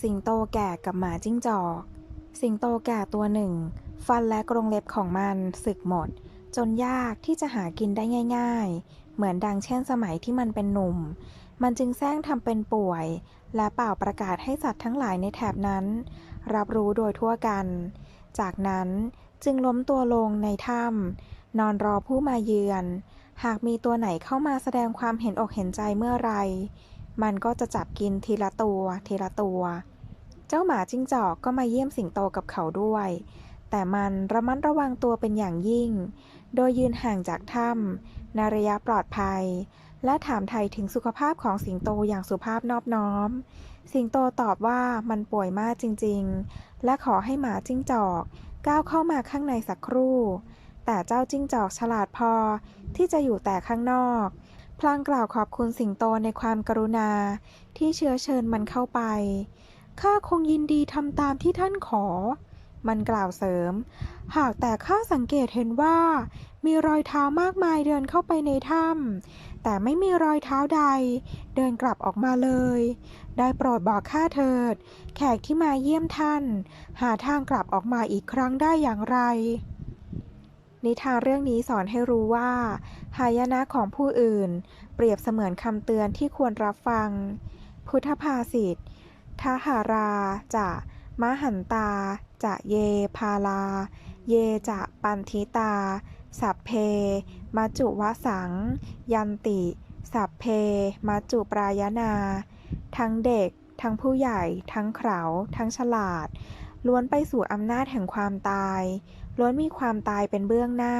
สิงโตแก่กับหมาจิ้งจอก สิงโตแก่ตัวหนึ่ง ฟันและกรงเล็บของมันสึกหมด จนยากที่จะหากินได้ง่าย ๆ เหมือนดังเช่นสมัยที่มันเป็นหนุ่ม มันจึงแซงทำเป็นป่วย และเป่าประกาศให้สัตว์ทั้งหลายในแถบนั้น รับรู้โดยทั่วกัน จากนั้นจึงล้มตัวลงในถ้ำนอนรอผู้มาเยือน หากมีตัวไหนเข้ามาแสดงความเห็นอกเห็นใจเมื่อไร มันก็จะจับกินทีละตัวทีละตัว เจ้าหมาจิ้งจอกก็มาเยี่ยมสิงโตกับเขาด้วย แต่มันระมัดระวังตัวเป็นอย่างยิ่ง โดยยืนห่างจากถ้ำในระยะปลอดภัย และถามไทยถึงสุขภาพของสิงโตอย่างสุภาพนอบน้อม สิงโตตอบว่ามันป่วยมากจริง ๆ และขอให้หมาจิ้งจอก ก้าวเข้ามาข้างในสักครู่ แต่เจ้าจิ้งจอกฉลาดพอที่จะอยู่แต่ข้างนอก พลางกล่าวขอบคุณสิงโตในความกรุณาที่เชื้อเชิญมันเข้าไป ข้าคงยินดีทำตามที่ท่านขอ มันกล่าวเสริม หากแต่ข้าสังเกตเห็นว่า มีรอยเท้ามากมายเดินเข้าไปในถ้ำแต่ไม่มีรอยเท้าใด เดินกลับออกมาเลย ได้โปรดบอกข้าเถิด แขกที่มาเยี่ยมท่าน หาทางกลับออกมาอีกครั้งได้อย่างไร นิทานเรื่องนี้สอนให้รู้ว่า หายนะของผู้อื่น เปรียบเสมือนคำเตือนที่ควรรับฟัง พุทธภาษิตทหาราจะมหันตา จะเยพาลา เยจะปันทิตา สัพเพมัจจุวสัง ยันติ สัพเพมัจจุปรายนา ทั้งเด็ก ทั้งผู้ใหญ่ ทั้งเขาทั้งฉลาด ล้วนไปสู่อำนาจแห่งความตาย ล้วนมีความตายเป็นเบื้องหน้า